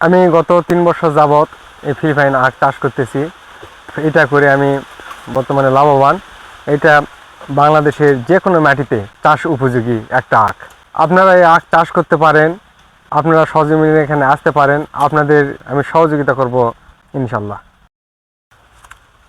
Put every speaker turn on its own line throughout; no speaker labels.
আমি গত তিন বছর যাবৎ এই ফ্রি ফাইন আখ চাষ করতেছি। এটা করে আমি বর্তমানে লাভবান। এটা বাংলাদেশের যে কোনো মাটিতে চাষ উপযোগী একটা আখ। আপনারা এই আখ চাষ করতে পারেন, আপনারা সহজমিনে এখানে আসতে পারেন, আপনাদের আমি সহযোগিতা করব ইনশাল্লাহ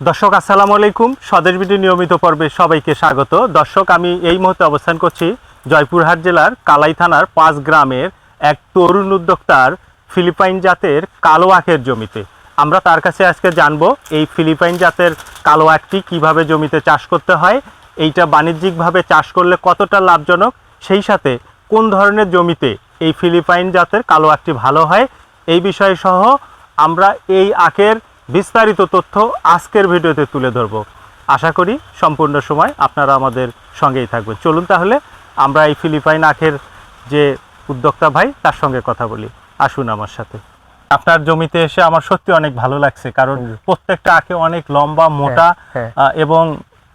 দর্শক, আসসালামু আলাইকুম। স্বদেশ বিডি নিয়মিত পর্বে সবাইকে স্বাগত। দর্শক, আমি এই মুহূর্তে অবস্থান করছি জয়পুরহাট জেলার কালাই থানার পাঁচ গ্রামের এক তরুণ উদ্যোক্তার ফিলিপাইন জাতের কালো আখের জমিতে। আমরা তার কাছে আজকে জানব এই ফিলিপাইন জাতের কালো আখটি কীভাবে জমিতে চাষ করতে হয়, এইটা বাণিজ্যিকভাবে চাষ করলে কতটা লাভজনক, সেই সাথে কোন ধরনের জমিতে এই ফিলিপাইন জাতের কালো আখটি ভালো হয়, এই বিষয় সহ আমরা এই আখের বিস্তারিত তথ্য আজকের ভিডিওতে তুলে ধরব। আশা করি সম্পূর্ণ সময় আপনারা আমাদের সঙ্গেই থাকবেন। চলুন তাহলে আমরা এই ফিলিপাইন আখের যে উদ্যোক্তা ভাই, তার সঙ্গে কথা বলি। আসুন আমার সাথে। আপনার জমিতে এসে আমার সত্যি অনেক ভালো লাগছে কারণ প্রত্যেকটা আখে অনেক লম্বা মোটা
হ্যাঁ।
এবং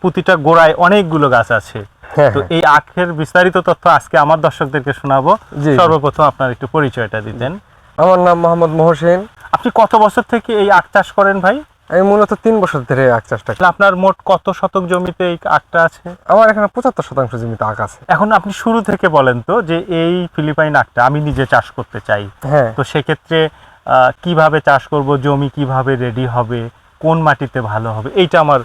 প্রতিটা গোড়ায় অনেকগুলো গাছ আছে।
হ্যাঁ
তো এই আখের বিস্তারিত তথ্য আজকে আমার দর্শকদেরকে শোনাবো। সর্বপ্রথম আপনার একটু পরিচয়টা দিতেন।
আমার নাম মোহাম্মদ মোহসেন।
আপনি কত বছর থেকে এই আখ চাষ করেন ভাই?
আমি মূলত তিন বছর ধরে আখ চাষটা।
আপনার মোট কত শতক জমিতে এই আখটা আছে?
আমার এখানে পঁচাত্তর শতাংশ জমিতে আখ আছে।
এখন আপনি শুরু থেকে বলেন তো যে এই ফিলিপাইন আখটা আমি নিজে চাষ করতে চাই।
হ্যাঁ।
তো সেক্ষেত্রে কীভাবে চাষ করব জমি কীভাবে রেডি হবে কোন মাটিতে ভালো হবে এইটা আমার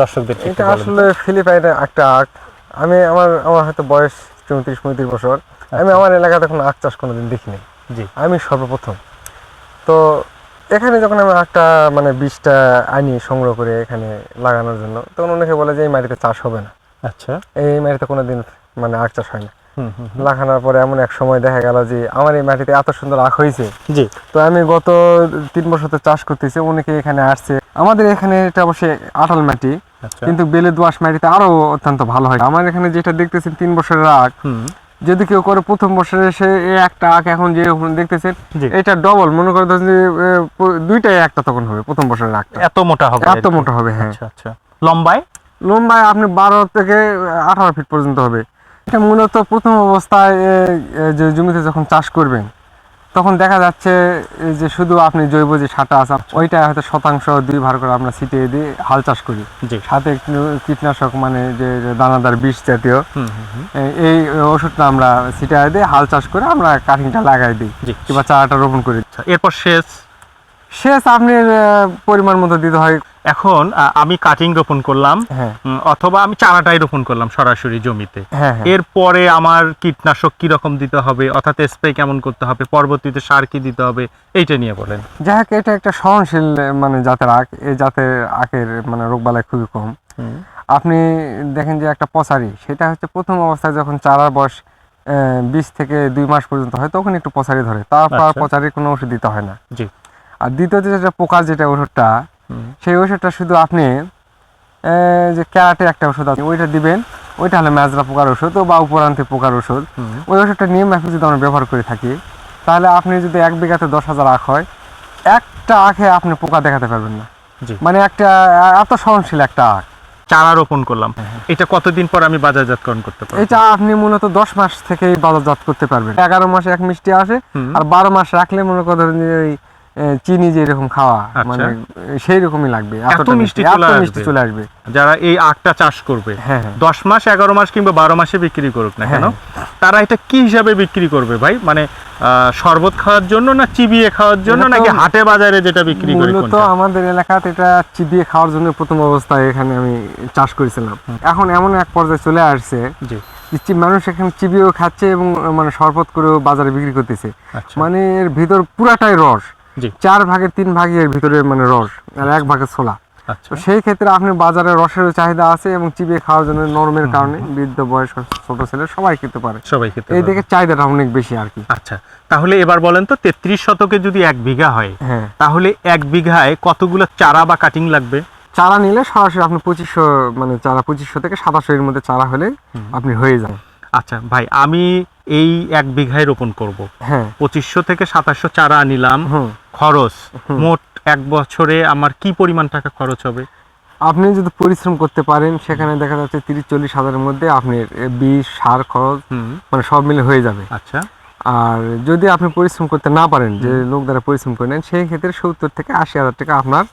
দর্শকদের
এটা আসলে ফিলিপাইনের একটা আখ। আমি আমার আমার হয়তো বয়স চৌত্রিশ পঁয়ত্রিশ বছর। আমি
আচ্ছা।
আমার এলাকাতে কোনো আখ চাষ কোনোদিন দেখিনি।
জি।
আমি সর্বপ্রথম। তো এখানে যখন আমি আখটা মানে বীজটা আনি সংগ্রহ করে এখানে লাগানোর জন্য তখন অনেকে বলে যে এই মাটিতে চাষ হবে না।
আচ্ছা।
এই মাটিতে কোনোদিন মানে আখ চাষ হয় না। লাগানোর পরে এমন এক সময় দেখা গেল যে আমার এই মাটিতে এত সুন্দর আখ হয়েছে।
জি।
তো আমি গত তিন বছর তো চাষ করতেছি অনেকে এখানে আসছে। আমাদের এখানে এটা অবশ্যই আটাল মাটি
আচ্ছা।
কিন্তু বেলে দোয়াশ মাটিতে আরও অত্যন্ত ভালো হয়। আমার এখানে যেটা দেখতেছেন তিন বছরের আখ। যদি কেউ করে প্রথম বছরে সে একটা আঁক এখন যে দেখতেছেন এটা ডবল মনে করে ধরেন যে দুইটাই একটা তখন হবে প্রথম বছরের আঁকটা।
এত মোটা হবে
এত মোটা হবে হ্যাঁ।
আচ্ছা আচ্ছা। লম্বায়?
লম্বায় আপনি বারো থেকে আঠারো ফিট পর্যন্ত হবে। এটা মূলত প্রথম অবস্থায় যে জমিতে যখন চাষ করবেন তখন দেখা যাচ্ছে যে শুধু আপনি জৈব যে সারটা আছে ওইটা হয়তো শতাংশ দুই ভার করে আমরা ছিটিয়ে দিয়ে হাল চাষ করি। সাথে একটু কীটনাশক মানে যে দানাদার বিষ জাতীয় এই ওষুধটা আমরা ছিটিয়ে দিয়ে হাল চাষ করে আমরা কাটিংটা লাগাই দিই কিংবা চারাটা রোপণ করি।
আচ্ছা এরপর শেষ
সেচ আপনার পরিমাণ মতো দিতে হয়।
এখন আমি কাটিং রোপণ করলাম
হ্যাঁ।
অথবা আমি চারাটাই রোপণ করলাম সরাসরি জমিতে।
হ্যাঁ হ্যাঁ।
এরপরে আমার কীটনাশক কি রকম দিতে হবে অর্থাৎ স্প্রে কেমন করতে হবে পরবর্তীতে সার কি দিতে হবে এইটা নিয়ে বলেন।
যাই এটা একটা সহনশীল মানে জাতের আখ এই জাতের আখের মানে রোগবালাই খুবই কম। আপনি দেখেন যে একটা পচারি সেটা হচ্ছে প্রথম অবস্থায় যখন চারার বয়স বিশ থেকে দুই মাস পর্যন্ত হয় তখন একটু পচারি ধরে। তারপর
আচ্ছা।
পচারির কোনো ওষুধ দিতে হয় না।
জি।
আর দ্বিতীয়ত যেটা পোকার যেটা ওষুধটা সেই ওষুধটা শুধু আপনি যে ক্যারাটে একটা ওষুধ আছে ওইটা দিবেন ওইটা হলো ম্যাজরা পোকার ওষুধ ও বা উপরান্তে পোকার ওষুধ। ওই ওষুধটা নিয়ে মাফিক যদি আমরা ব্যবহার করে থাকি তাহলে আপনি যদি এক বিঘাতে দশ হাজার আখ হয় একটা আখে আপনি পোকা দেখাতে পারবেন না। মানে একটা এত সহনশীল একটা আখ।
চারা রোপণ করলাম। এটা কতদিন পর আমি বাজারজাতকরণ করতে পারব?
এটা আপনি মূলত দশ মাস থেকে বাজারজাত করতে পারবেন। এগারো মাসে এক মিষ্টি আসে আর বারো মাস রাখলে মনে করেন যে ওই চিনি যে এরকম খাওয়া
আচ্ছা।
মানে সেই রকমই লাগবে
এত মিষ্টি
এত মিষ্টি? চলে আসবে।
যারা এই আখটা চাষ করবে
হ্যাঁ হ্যাঁ।
দশ মাস এগারো মাস কিংবা বারো মাসে বিক্রি করুক না কেন
হ্যাঁ।
তারা এটা কি হিসাবে বিক্রি করবে ভাই? মানে শরবত খাওয়ার জন্য না চিবিয়ে খাওয়ার জন্য নাকি হাটে বাজারে যেটা বিক্রি করে কোনটা?
আমাদের এলাকাতে এটা চিবিয়ে খাওয়ার জন্য প্রথম অবস্থায় এখানে আমি চাষ করেছিলাম। এখন এমন এক পর্যায়ে চলে আসছে
জি।
যে মানুষ এখানে চিবিয়েও খাচ্ছে এবং মানে শরবত করেও বাজারে বিক্রি করতেছে।
আচ্ছা।
মানে এর ভিতর পুরাটাই রস। চার ভাগের তিন ভাগই এর ভিতরে মানে রস আর এক ভাগের ছোলা।
আচ্ছা।
তো সেই ক্ষেত্রে আপনি বাজারে রসের চাহিদা আছে এবং চিবিয়ে খাওয়ার জন্য নরমের কারণে বৃদ্ধ বয়স ছোট ছেলে সবাই খেতে পারে।
সবাই খেতে
এই। দিকে চাহিদাটা অনেক বেশি আর কি।
আচ্ছা তাহলে এবার বলেন তো তেত্রিশ শতকে যদি এক বিঘা হয়
হ্যাঁ।
তাহলে এক বিঘায় কতগুলো চারা বা কাটিং লাগবে?
চারা নিলে সরাসরি আপনি পঁচিশশো মানে চারা পঁচিশশো থেকে সাতাশশো এর মধ্যে চারা হলে আপনি হয়ে যান।
আচ্ছা ভাই আমি এই এক বিঘায় রোপণ করব।
হ্যাঁ।
পঁচিশশো থেকে সাতাশশো চারা নিলাম।
হুম।
খরচ মোট এক বছরে আমার কি পরিমাণ টাকা খরচ হবে?
আপনি যদি পরিশ্রম করতে পারেন সেখানে দেখা যাচ্ছে তিরিশ চল্লিশ হাজারের মধ্যে আপনি এ, বীজ সার খরচ মানে সব মিলে হয়ে যাবে।
আচ্ছা।
আর যদি আপনি পরিশ্রম করতে না পারেন যে লোক দ্বারা পরিশ্রম করে নেন সেই ক্ষেত্রে সত্তর থেকে আশি হাজার টাকা আপনার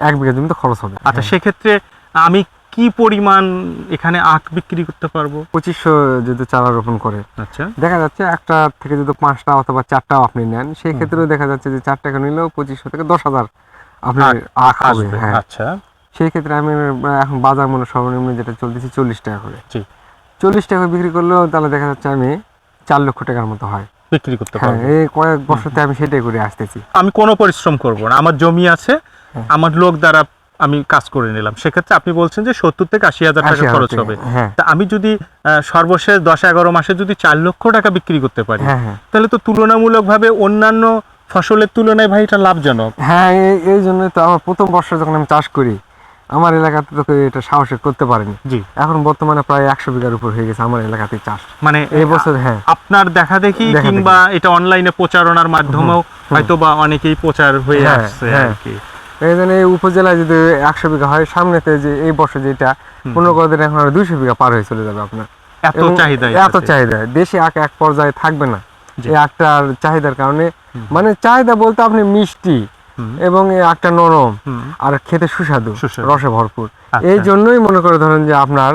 এক বিঘা জমিতে খরচ হবে।
আচ্ছা সেক্ষেত্রে আমি কি পরিমাণ এখানে আখ বিক্রি করতে পারব?
পঁচিশশো যদি চারা রোপণ করে।
আচ্ছা।
দেখা যাচ্ছে একটা থেকে যদি পাঁচটা অথবা চারটাও আপনি নেন সেই ক্ষেত্রেও দেখা যাচ্ছে যে চার টাকা নিলেও পঁচিশশো থেকে দশ হাজার আপনার
আখ
হবে
আসবে
হ্যাঁ।
আচ্ছা।
সেই ক্ষেত্রে আমি এখন বাজার মূল্য সর্বনিম্ন যেটা চলতেছে চল্লিশ টাকা করে। চল্লিশ টাকা বিক্রি করলেও তাহলে দেখা যাচ্ছে আমি চার লক্ষ টাকার মতো হয়।
বিক্রি করতে
হ্যাঁ
পারব।
এই কয়েক বছরতে আমি সেটাই করে আসতেছি।
আমি কোনো পরিশ্রম করব না। আমার জমি আছে
হ্যাঁ।
আমার লোক দ্বারা আমি কাজ করে নিলাম। সেক্ষেত্রে আপনি বলছেন যে সত্তর থেকে আশি হাজার টাকা খরচ হবে।
হ্যাঁ।
তা আমি যদি সর্বশেষ দশ এগারো মাসে যদি চার লক্ষ টাকা বিক্রি করতে পারি
হ্যাঁ হ্যাঁ।
তাহলে তো তুলনামূলকভাবে অন্যান্য ফসলের তুলনায় ভাই এটা লাভজনক।
হ্যাঁ এই- জন্যই তো আমার প্রথম বর্ষ যখন আমি চাষ করি আমার এলাকাতে তো এটা সাহসে করতে পারেনি।
জি।
এখন বর্তমানে প্রায় একশো বিঘার উপর হয়ে গেছে আমার এলাকাতে চাষ।
মানে
এই বছর হ্যাঁ।
আপনার দেখা দেখি কিংবা এটা অনলাইনে প্রচারণার মাধ্যমেও হয়তো বা অনেকেই প্রচার হয়ে আসছে
হ্যাঁ।
আর কি।
এই জন্য এই উপজেলায় যদি একশো বিঘা হয় সামনেতে যে এই বছর যেটা পনেরো কদিন এখন আর দুইশো বিঘা পার হয়ে চলে যাবে আপনার।
এত চাহিদা
এত চাহিদা। দেশে আখ এক পর্যায়ে থাকবে না।
জি।
এই আখটার চাহিদার কারণে মানে চাহিদা বলতে আপনি মিষ্টি এবং আখটা নরম আর খেতে সুস্বাদু। রসে ভরপুর।
আচ্ছা।
এই জন্যই মনে করে ধরেন যে আপনার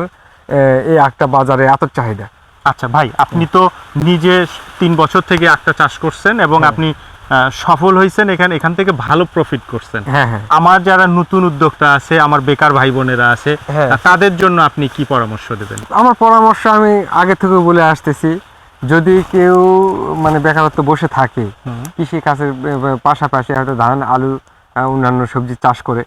এই আখটা বাজারে এত চাহিদা।
আচ্ছা ভাই আপনি তো নিজে তিন বছর থেকে একটা চাষ করছেন এবং
হ্যাঁ।
আপনি সফল হয়েছেন এখানে এখান থেকে ভালো প্রফিট করছেন।
হ্যাঁ হ্যাঁ।
আমার যারা নতুন উদ্যোক্তা আছে আমার বেকার ভাই বোনেরা আছে
হ্যাঁ।
তাদের জন্য আপনি কি পরামর্শ দেবেন?
আমার পরামর্শ আমি আগে থেকে বলে আসতেছি যদি কেউ মানে বেকারত্ব বসে থাকে কৃষি কাজের পাশাপাশি হয়তো ধান আলু অন্যান্য সবজি চাষ করে।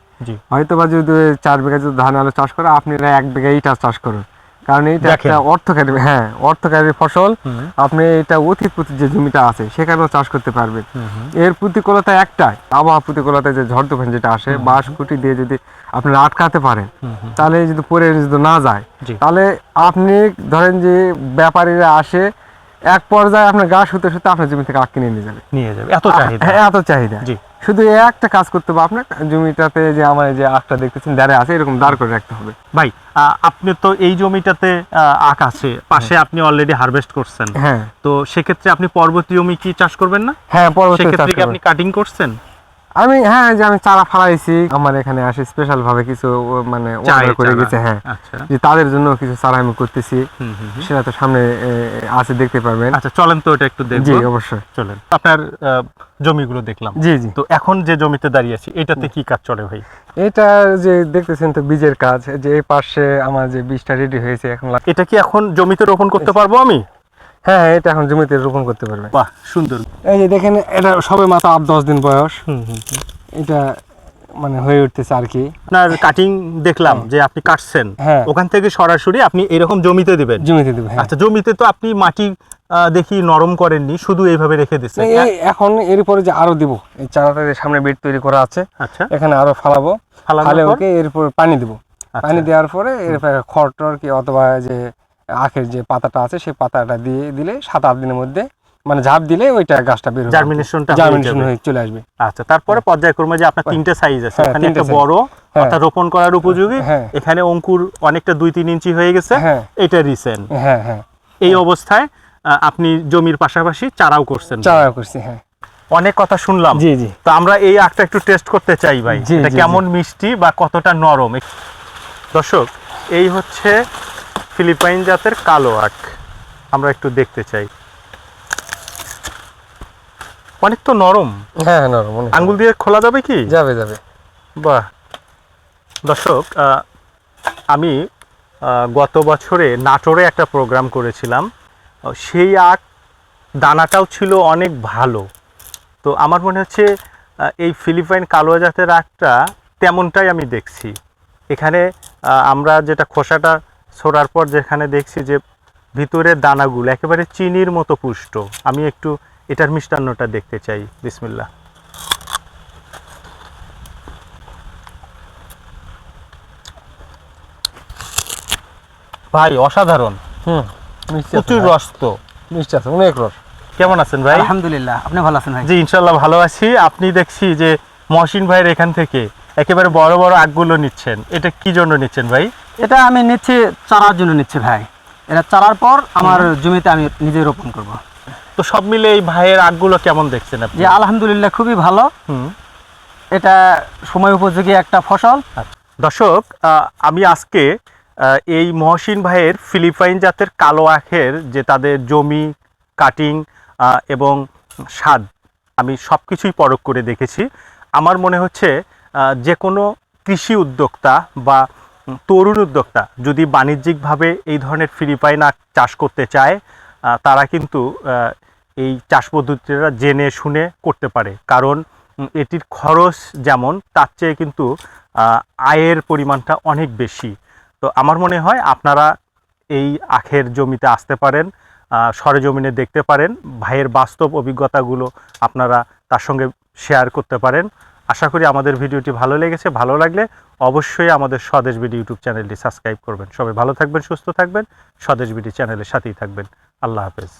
হয়তো বা যদি চার বিঘা যদি ধান আলু চাষ করে আপনারা এক বিঘা ইটা চাষ করুন। কারণ
দেখেন।
একটা অর্থকারী হ্যাঁ অর্থকারী ফসল। আপনি এটা অতি প্রতি যে জমিটা আছে সেখানেও চাষ করতে পারবেন। এর প্রতিকূলতা একটাই আবহাওয়া প্রতিকূলতায় যে ঝড় তুফান যেটা আসে বাঁশ খুঁটি দিয়ে যদি আপনি আটকাতে পারেন। তাহলে যদি পরে যদি না যায় তাহলে আপনি ধরেন যে ব্যাপারীরা আসে এক পর্যায়ে আপনার গাছ হতে হতে আপনার জমি থেকে আখ কিনে নিয়ে যাবে।
নিয়ে যাবে। এত চাহিদা।
হ্যাঁ এত চাহিদা।
জি।
শুধু একটা কাজ করতে হবে আপনার জমিটাতে যে আমার যে আখটা দেখতেছেন দাঁড়ে আছে এরকম দাঁড় করে রাখতে হবে।
ভাই আহ, আপনি তো এই জমিটাতে আখ আছে পাশে আপনি অলরেডি হারভেস্ট করছেন।
হ্যাঁ।
তো সেক্ষেত্রে আপনি পর্বতীয় জমি কি চাষ করবেন না?
হ্যাঁ পর্বতীয়
সেক্ষেত্রে আপনি কাটিং করছেন?
আমি হ্যাঁ যে আমি চারা ফালাইছি আমার এখানে আসে স্পেশাল ভাবে কিছু মানে order করে গেছে হ্যাঁ।
আচ্ছা।
যে তাদের জন্য কিছু চারা আমি করতেছি।
হুম, হুম, হুম।
সেটা তো সামনে আছে দেখতে পারবেন।
আচ্ছা চলেন তো এটা একটু দেখব।
জি অবশ্যই।
চলেন। আপনার জমিগুলো দেখলাম।
জি জি।
তো এখন যে জমিতে দাঁড়িয়ে আছি এটাতে কি কাজ চলে ভাই?
এটা যে দেখতেছেন তো বীজের কাজ। যে এই পাশে আমার যে বীজটা রেডি হয়েছে এখন
এটা কি এখন জমিতে রোপণ করতে পারব আমি?
হ্যাঁ হ্যাঁ এটা এখন জমিতে রোপণ করতে পারবে।
বাহ সুন্দর।
এই যে দেখেন এটা সবে মাত্র আট দশ দিন বয়স। এটা মানে হয়ে উঠতেছে আর কি।
আপনার কাটিং দেখলাম যে আপনি কাটছেন।
হ্যাঁ।
ওখান থেকে সরাসরি আপনি এরকম জমিতে দিবেন।
জমিতে দেবে হ্যাঁ।
আচ্ছা জমিতে তো আপনি মাটি দেখি নরম করেননি শুধু এইভাবে রেখে দিচ্ছেন।
এখন এর উপরে যে আরও দিব এই চারাটা সামনে বেড তৈরি করা আছে
আচ্ছা।
এখানে আরও ফালাবো।
ফালানোর
ফালে
পর?
ওকে এরপর পানি দিব।
আচ্ছা।
পানি দেওয়ার পরে এরপরে খড় টর কি অথবা যে আখের যে পাতাটা আছে সেই পাতাটা দিয়ে দিলে সাত আট দিনের মধ্যে মানে ঝাঁপ দিলে ওইটা গাছটা বের
জার্মিনেশনটা
জার্মিনেশন হয়ে চলে আসবে।
আচ্ছা তারপরে পর্যায়ক্রমে যে আপনার তিনটে সাইজ আছে
হ্যাঁ,
এখানে একটা বড়
হ্যাঁ।
অর্থাৎ রোপণ করার উপযোগী।
হ্যাঁ।
এখানে অঙ্কুর অনেকটা দুই তিন ইঞ্চি হয়ে গেছে।
হ্যাঁ।
এটা রিসেন্ট
হ্যাঁ হ্যাঁ।
এই অবস্থায় আপনি জমির পাশাপাশি চারাও করছেন।
চারা করছি হ্যাঁ।
অনেক কথা শুনলাম।
জি জি।
তো আমরা এই আখটা একটু টেস্ট করতে চাই ভাই। এটা কেমন মিষ্টি বা কতটা নরম? দর্শক এই হচ্ছে ফিলিপাইন জাতের কালো আখ। আমরা একটু দেখতে চাই। অনেক তো নরম।
হ্যাঁ হ্যাঁ নরম
আঙ্গুল দিয়ে খোলা যাবে কি?
যাবে যাবে।
বাহ। দর্শক আমি গত বছরে নাটোরে একটা প্রোগ্রাম করেছিলাম। সেই আখ দানাটাও ছিল অনেক ভালো। তো আমার মনে হচ্ছে এই ফিলিপাইন কালো জাতের আখটা তেমনটাই আমি দেখছি। এখানে আমরা যেটা খোসাটা ছোড়ার পর যেখানে দেখছি যে ভিতরের দানাগুলো একেবারে চিনির মতো পুষ্ট। আমি একটু এটার মিষ্টান্নটা দেখতে চাই। বিসমিল্লা ভাই অসাধারণ।
হুম।
প্রচুর। রস তো
মিষ্টি আছে অনেক রস।
কেমন আছেন ভাই?
আলহামদুলিল্লাহ আপনি ভালো আছেন ভাই?
জি ইনশাল্লাহ ভালো আছি। আপনি দেখছি যে মহসিন ভাইয়ের এখান থেকে একেবারে বড় বড় আগগুলো নিচ্ছেন। এটা কি জন্য নিচ্ছেন ভাই?
এটা আমি নিচ্ছি চারার জন্য নিচ্ছি ভাই। এটা চারার পর আমার জমিতে আমি নিজে রোপণ করব।
তো সব মিলে এই ভাইয়ের আখগুলো কেমন দেখছেন আপনি?
যে আলহামদুলিল্লাহ খুবই ভালো।
হুম।
এটা সময় উপযোগী একটা ফসল।
দর্শক আমি আজকে এই মহসিন ভাইয়ের ফিলিপাইন জাতের কালো আখের যে তাদের জমি কাটিং এবং স্বাদ আমি সব কিছুই পরখ করে দেখেছি। আমার মনে হচ্ছে যে কোনো কৃষি উদ্যোক্তা বা তরুণ উদ্যোক্তা যদি বাণিজ্যিকভাবে এই ধরনের ফিলিপাইন আখ চাষ করতে চায় তারা কিন্তু এই চাষ পদ্ধতিটা জেনে শুনে করতে পারে। কারণ এটির খরচ যেমন, তার চেয়ে কিন্তু আয়ের পরিমাণটা অনেক বেশি। তো আমার মনে হয় আপনারা এই আখের জমিতে আসতে পারেন সরেজমিনে দেখতে পারেন, ভাইয়ের বাস্তব অভিজ্ঞতাগুলো আপনারা তার সঙ্গে শেয়ার করতে পারেন। আশা করি আমাদের ভিডিওটি ভালো লেগেছে, ভালো লাগলে অবশ্যই আমাদের স্বদেশ বিডি ইউটিউব চ্যানেলটি সাবস্ক্রাইব করবেন। সবাই ভালো থাকবেন, সুস্থ থাকবেন, স্বদেশ বিডি চ্যানেলের সাথেই থাকবেন। আল্লাহ হাফেজ।